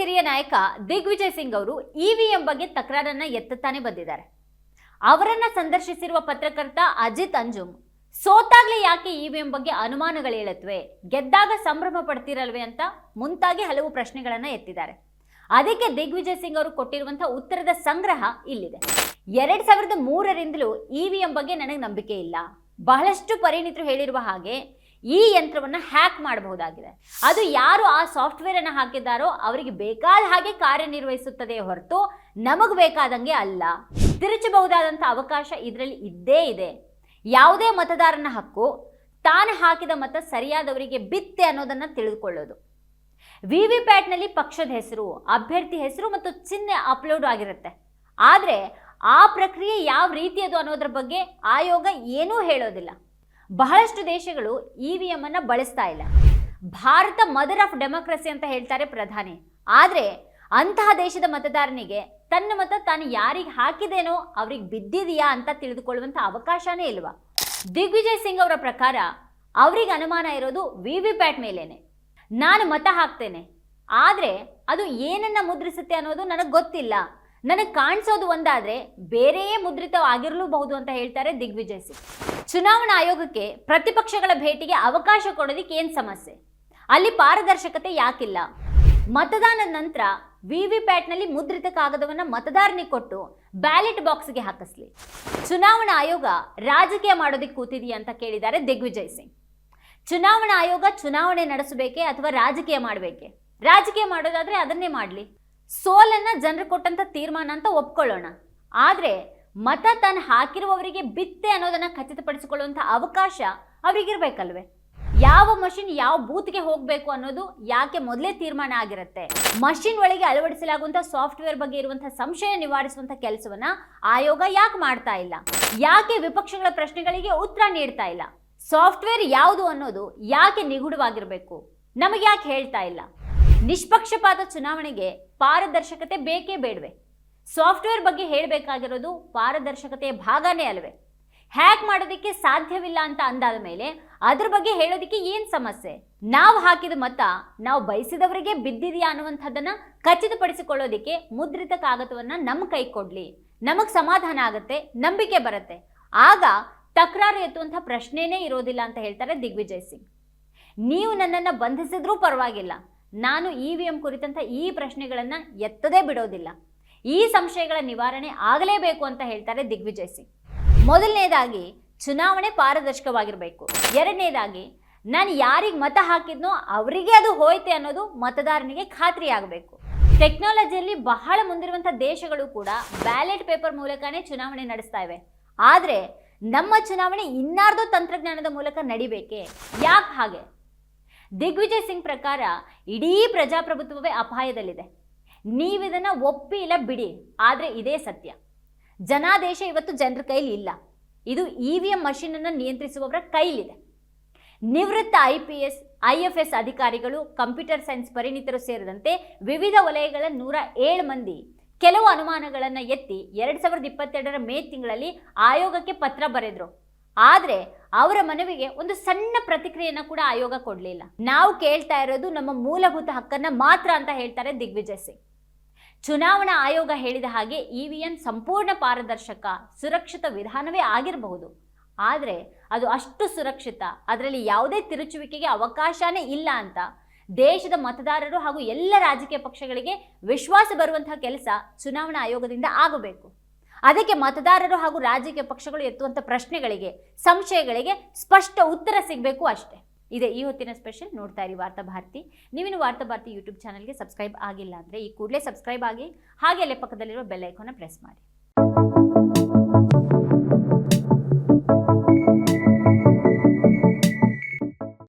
ಹಿರಿಯ ನಾಯಕ ದಿಗ್ವಿಜಯ್ ಸಿಂಗ್ ಅವರು ಇವಿಎಂ ಬಗ್ಗೆ ತಕರಾರನ್ನ ಎತ್ತುತ್ತಾನೆ ಬಂದಿದ್ದಾರೆ. ಅವರನ್ನ ಸಂದರ್ಶಿಸಿರುವ ಪತ್ರಕರ್ತ ಅಜಿತ್ ಅಂಜುಮ್, ಸೋತಾಗ್ಲೇ ಯಾಕೆ ಇವಿಎಂ ಬಗ್ಗೆ ಅನುಮಾನಗಳು ಹೇಳತ್ವೆ ಗೆದ್ದಾಗ ಸಂಭ್ರಮ ಪಡ್ತಿರಲ್ವೇ ಅಂತ ಮುಂತಾಗಿ ಹಲವು ಪ್ರಶ್ನೆಗಳನ್ನ ಎತ್ತಿದ್ದಾರೆ. ಅದಕ್ಕೆ ದಿಗ್ವಿಜಯ್ ಸಿಂಗ್ ಅವರು ಕೊಟ್ಟಿರುವಂತಹ ಉತ್ತರದ ಸಂಗ್ರಹ ಇಲ್ಲಿದೆ. ಎರಡ್ ಸಾವಿರದ ಮೂರರಿಂದಲೂ ಇವಿಎಂ ಬಗ್ಗೆ ನನಗೆ ನಂಬಿಕೆ ಇಲ್ಲ. ಬಹಳಷ್ಟು ಪರಿಣಿತರು ಹೇಳಿರುವ ಹಾಗೆ ಈ ಯಂತ್ರವನ್ನ ಹ್ಯಾಕ್ ಮಾಡಬಹುದಾಗಿದೆ. ಅದು ಯಾರು ಆ ಸಾಫ್ಟ್ವೇರ್ ಅನ್ನು ಹಾಕಿದ್ದಾರೋ ಅವರಿಗೆ ಬೇಕಾದ ಹಾಗೆ ಕಾರ್ಯನಿರ್ವಹಿಸುತ್ತದೆ ಹೊರತು ನಮಗೆ ಬೇಕಾದಂಗೆ ಅಲ್ಲ. ತಿರುಚಬಹುದಾದಂಥ ಅವಕಾಶ ಇದರಲ್ಲಿ ಇದ್ದೇ ಇದೆ. ಯಾವುದೇ ಮತದಾರನ ಹಕ್ಕು ತಾನು ಹಾಕಿದ ಮತ ಸರಿಯಾದವರಿಗೆ ಬಿತ್ತೆ ಅನ್ನೋದನ್ನ ತಿಳಿದುಕೊಳ್ಳೋದು. ವಿ ವಿ ಪ್ಯಾಟ್ನಲ್ಲಿ ಪಕ್ಷದ ಹೆಸರು, ಅಭ್ಯರ್ಥಿ ಹೆಸರು ಮತ್ತು ಚಿಹ್ನೆ ಅಪ್ಲೋಡ್ ಆಗಿರುತ್ತೆ. ಆದರೆ ಆ ಪ್ರಕ್ರಿಯೆ ಯಾವ ರೀತಿಯದು ಅನ್ನೋದ್ರ ಬಗ್ಗೆ ಆಯೋಗ ಏನೂ ಹೇಳೋದಿಲ್ಲ. ಬಹಳಷ್ಟು ದೇಶಗಳು ಇ ವಿ ಎಂ ಅನ್ನು ಬಳಸ್ತಾ ಇಲ್ಲ. ಭಾರತ ಮದರ್ ಆಫ್ ಡೆಮೋಕ್ರಸಿ ಅಂತ ಹೇಳ್ತಾರೆ ಪ್ರಧಾನಿ. ಆದರೆ ಅಂತಹ ದೇಶದ ಮತದಾರನಿಗೆ ತನ್ನ ಮತ ತಾನು ಯಾರಿಗೆ ಹಾಕಿದೇನೋ ಅವ್ರಿಗೆ ಬಿದ್ದಿದೆಯಾ ಅಂತ ತಿಳಿದುಕೊಳ್ಳುವಂಥ ಅವಕಾಶನೇ ಇಲ್ವಾ. ದಿಗ್ವಿಜಯ್ ಸಿಂಗ್ ಅವರ ಪ್ರಕಾರ ಅವ್ರಿಗೆ ಅನುಮಾನ ಇರೋದು ವಿ ವಿ ಪ್ಯಾಟ್ ಮೇಲೇನೆ. ನಾನು ಮತ ಹಾಕ್ತೇನೆ. ಆದರೆ ಅದು ಏನನ್ನ ಮುದ್ರಿಸುತ್ತೆ ಅನ್ನೋದು ನನಗೆ ಗೊತ್ತಿಲ್ಲ. ನನಗೆ ಕಾಣಿಸೋದು ಒಂದಾದ್ರೆ ಬೇರೆಯೇ ಮುದ್ರಿತವಾಗಿರಲೂಬಹುದು ಅಂತ ಹೇಳ್ತಾರೆ ದಿಗ್ವಿಜಯ್ ಸಿಂಗ್. ಚುನಾವಣಾ ಆಯೋಗಕ್ಕೆ ಪ್ರತಿಪಕ್ಷಗಳ ಭೇಟಿಗೆ ಅವಕಾಶ ಕೊಡೋದಕ್ಕೆ ಏನು ಸಮಸ್ಯೆ? ಅಲ್ಲಿ ಪಾರದರ್ಶಕತೆ ಯಾಕಿಲ್ಲ? ಮತದಾನದ ನಂತರ ವಿ ವಿ ಪ್ಯಾಟ್ನಲ್ಲಿ ಮುದ್ರಿತ ಕಾಗದವನ್ನು ಮತದಾರನಿಗೆ ಕೊಟ್ಟು ಬ್ಯಾಲೆಟ್ ಬಾಕ್ಸ್ಗೆ ಹಾಕಿಸ್ಲಿ. ಚುನಾವಣಾ ಆಯೋಗ ರಾಜಕೀಯ ಮಾಡೋದಕ್ಕೆ ಕೂತಿದೆಯಾ ಅಂತ ಕೇಳಿದ್ದಾರೆ ದಿಗ್ವಿಜಯ್ ಸಿಂಗ್. ಚುನಾವಣಾ ಆಯೋಗ ಚುನಾವಣೆ ನಡೆಸಬೇಕೆ ಅಥವಾ ರಾಜಕೀಯ ಮಾಡಬೇಕೆ? ರಾಜಕೀಯ ಮಾಡೋದಾದರೆ ಅದನ್ನೇ ಮಾಡಲಿ. ಸೋಲನ್ನ ಜನರು ಕೊಟ್ಟಂತ ತೀರ್ಮಾನ ಅಂತ ಒಪ್ಕೊಳ್ಳೋಣ. ಆದರೆ ಮತ ತಾನು ಹಾಕಿರುವವರಿಗೆ ಬಿತ್ತೆ ಅನ್ನೋದನ್ನ ಖಚಿತಪಡಿಸಿಕೊಳ್ಳುವಂತ ಅವಕಾಶ ಅವರಿಗಿರ್ಬೇಕಲ್ವೇ? ಯಾವ ಮಷಿನ್ ಯಾವ ಬೂತ್ಗೆ ಹೋಗಬೇಕು ಅನ್ನೋದು ಯಾಕೆ ಮೊದಲೇ ತೀರ್ಮಾನ ಆಗಿರುತ್ತೆ? ಮಷಿನ್ ಒಳಗೆ ಅಳವಡಿಸಲಾಗುವಂಥ ಸಾಫ್ಟ್ವೇರ್ ಬಗ್ಗೆ ಇರುವಂತಹ ಸಂಶಯ ನಿವಾರಿಸುವಂಥ ಕೆಲಸವನ್ನ ಆಯೋಗ ಯಾಕೆ ಮಾಡ್ತಾ ಇಲ್ಲ? ಯಾಕೆ ವಿಪಕ್ಷಗಳ ಪ್ರಶ್ನೆಗಳಿಗೆ ಉತ್ತರ ನೀಡ್ತಾ ಇಲ್ಲ? ಸಾಫ್ಟ್ವೇರ್ ಯಾವುದು ಅನ್ನೋದು ಯಾಕೆ ನಿಗೂಢವಾಗಿರಬೇಕು? ನಮಗೆ ಯಾಕೆ ಹೇಳ್ತಾ ಇಲ್ಲ? ನಿಷ್ಪಕ್ಷಪಾತ ಚುನಾವಣೆಗೆ ಪಾರದರ್ಶಕತೆ ಬೇಕೇ ಬೇಡವೆ. ಸಾಫ್ಟ್ವೇರ್ ಬಗ್ಗೆ ಹೇಳಬೇಕಾಗಿರೋದು ಪಾರದರ್ಶಕತೆಯ ಭಾಗನೇ ಅಲ್ವೇ. ಹ್ಯಾಕ್ ಮಾಡೋದಕ್ಕೆ ಸಾಧ್ಯವಿಲ್ಲ ಅಂತ ಅಂದಾದ ಮೇಲೆ ಅದ್ರ ಬಗ್ಗೆ ಹೇಳೋದಕ್ಕೆ ಏನು ಸಮಸ್ಯೆ? ನಾವು ಹಾಕಿದ ಮತ ನಾವು ಬಯಸಿದವರಿಗೆ ಬಿದ್ದಿದೆಯಾ ಅನ್ನುವಂಥದ್ದನ್ನ ಖಚಿತಪಡಿಸಿಕೊಳ್ಳೋದಕ್ಕೆ ಮುದ್ರಿತ ಕಾಗದವನ್ನ ನಮ್ಮ ಕೈ ಕೊಡ್ಲಿ. ನಮಗೆ ಸಮಾಧಾನ ಆಗುತ್ತೆ, ನಂಬಿಕೆ ಬರುತ್ತೆ. ಆಗ ತಕರಾರು ಎತ್ತುವಂಥ ಪ್ರಶ್ನೆನೇ ಇರೋದಿಲ್ಲ ಅಂತ ಹೇಳ್ತಾರೆ ದಿಗ್ವಿಜಯ್ ಸಿಂಗ್. ನೀವು ನನ್ನನ್ನು ಬಂಧಿಸಿದ್ರೂ ಪರವಾಗಿಲ್ಲ. ನಾನು ಇ ವಿ ಎಂ ಕುರಿತಂಥ ಈ ಪ್ರಶ್ನೆಗಳನ್ನು ಎತ್ತದೇ ಬಿಡೋದಿಲ್ಲ. ಈ ಸಂಶಯಗಳ ನಿವಾರಣೆ ಆಗಲೇಬೇಕು ಅಂತ ಹೇಳ್ತಾರೆ ದಿಗ್ವಿಜಯ್ ಸಿಂಗ್. ಮೊದಲನೇದಾಗಿ, ಚುನಾವಣೆ ಪಾರದರ್ಶಕವಾಗಿರಬೇಕು. ಎರಡನೇದಾಗಿ, ನಾನು ಯಾರಿಗೆ ಮತ ಹಾಕಿದ್ನೋ ಅವರಿಗೆ ಅದು ಹೋಯ್ತೆ ಅನ್ನೋದು ಮತದಾರನಿಗೆ ಖಾತ್ರಿ ಆಗಬೇಕು. ಟೆಕ್ನಾಲಜಿಯಲ್ಲಿ ಬಹಳ ಮುಂದಿರುವಂಥ ದೇಶಗಳು ಕೂಡ ಬ್ಯಾಲೆಟ್ ಪೇಪರ್ ಮೂಲಕನೇ ಚುನಾವಣೆ ನಡೆಸ್ತಾ ಇವೆ. ಆದರೆ, ನಮ್ಮ ಚುನಾವಣೆ ಇನ್ನಾರ್ದು ತಂತ್ರಜ್ಞಾನದ ಮೂಲಕ ನಡಿಬೇಕೆ? ಯಾಕೆ ಹಾಗೆ? ದಿಗ್ವಿಜಯ್ ಸಿಂಗ್ ಪ್ರಕಾರ ಇಡೀ ಪ್ರಜಾಪ್ರಭುತ್ವವೇ ಅಪಾಯದಲ್ಲಿದೆ. ನೀವಿದನ್ನು ಒಪ್ಪಿ ಇಲ್ಲ ಬಿಡಿ, ಆದರೆ ಇದೇ ಸತ್ಯ. ಜನಾದೇಶ ಇವತ್ತು ಜನರ ಕೈಲಿ ಇಲ್ಲ. ಇದು ಇ ವಿ ಎಂ ಮಷೀನನ್ನು ನಿಯಂತ್ರಿಸುವವರ ಕೈಲಿದೆ. ನಿವೃತ್ತ I P S, I F S ಅಧಿಕಾರಿಗಳು, ಕಂಪ್ಯೂಟರ್ ಸೈನ್ಸ್ ಪರಿಣಿತರು ಸೇರಿದಂತೆ ವಿವಿಧ ವಲಯಗಳ ನೂರ ಏಳು ಮಂದಿ ಕೆಲವು ಅನುಮಾನಗಳನ್ನು ಎತ್ತಿ ಎರಡು ಸಾವಿರದ ಇಪ್ಪತ್ತೆರಡರ ಮೇ ತಿಂಗಳಲ್ಲಿ ಆಯೋಗಕ್ಕೆ ಪತ್ರ ಬರೆದ್ರು. ಆದರೆ ಅವರ ಮನವಿಗೆ ಒಂದು ಸಣ್ಣ ಪ್ರತಿಕ್ರಿಯೆಯನ್ನು ಕೂಡ ಆಯೋಗ ಕೊಡಲಿಲ್ಲ. ನಾವು ಕೇಳ್ತಾ ಇರೋದು ನಮ್ಮ ಮೂಲಭೂತ ಹಕ್ಕನ್ನು ಮಾತ್ರ ಅಂತ ಹೇಳ್ತಾರೆ ದಿಗ್ವಿಜಯ್ ಸಿಂಗ್. ಚುನಾವಣಾ ಆಯೋಗ ಹೇಳಿದ ಹಾಗೆ ಇ ವಿ ಎಂ ಸಂಪೂರ್ಣ ಪಾರದರ್ಶಕ, ಸುರಕ್ಷಿತ ವಿಧಾನವೇ ಆಗಿರಬಹುದು. ಆದರೆ ಅದು ಅಷ್ಟು ಸುರಕ್ಷಿತ, ಅದರಲ್ಲಿ ಯಾವುದೇ ತಿರುಚುವಿಕೆಗೆ ಅವಕಾಶನೇ ಇಲ್ಲ ಅಂತ ದೇಶದ ಮತದಾರರು ಹಾಗೂ ಎಲ್ಲ ರಾಜಕೀಯ ಪಕ್ಷಗಳಿಗೆ ವಿಶ್ವಾಸ ಬರುವಂತಹ ಕೆಲಸ ಚುನಾವಣಾ ಆಯೋಗದಿಂದ ಆಗಬೇಕು. ಅದಕ್ಕೆ ಮತದಾರರು ಹಾಗೂ ರಾಜಕೀಯ ಪಕ್ಷಗಳು ಎತ್ತುವಂಥ ಪ್ರಶ್ನೆಗಳಿಗೆ, ಸಂಶಯಗಳಿಗೆ ಸ್ಪಷ್ಟ ಉತ್ತರ ಸಿಗಬೇಕು ಅಷ್ಟೇ. ಇದೆ ಈ ಹೊತ್ತಿನ ಸ್ಪೆಷಲ್ ನೋಡ್ತಾ ಇರಿ ವಾರ್ತಾ ಭಾರತಿ. ನೀವಿನ ವಾರ್ತಾ ಭಾರತಿ ಯೂಟ್ಯೂಬ್ ಚಾನಲ್ಗೆ ಸಬ್ಸ್ಕ್ರೈಬ್ ಆಗಿಲ್ಲ ಅಂದರೆ ಈ ಕೂಡಲೇ ಸಬ್ಸ್ಕ್ರೈಬ್ ಆಗಿ ಹಾಗೆ ಅಲ್ಲೇ ಪಕ್ಕದಲ್ಲಿರೋ ಬೆಲ್ ಪ್ರೆಸ್ ಮಾಡಿ.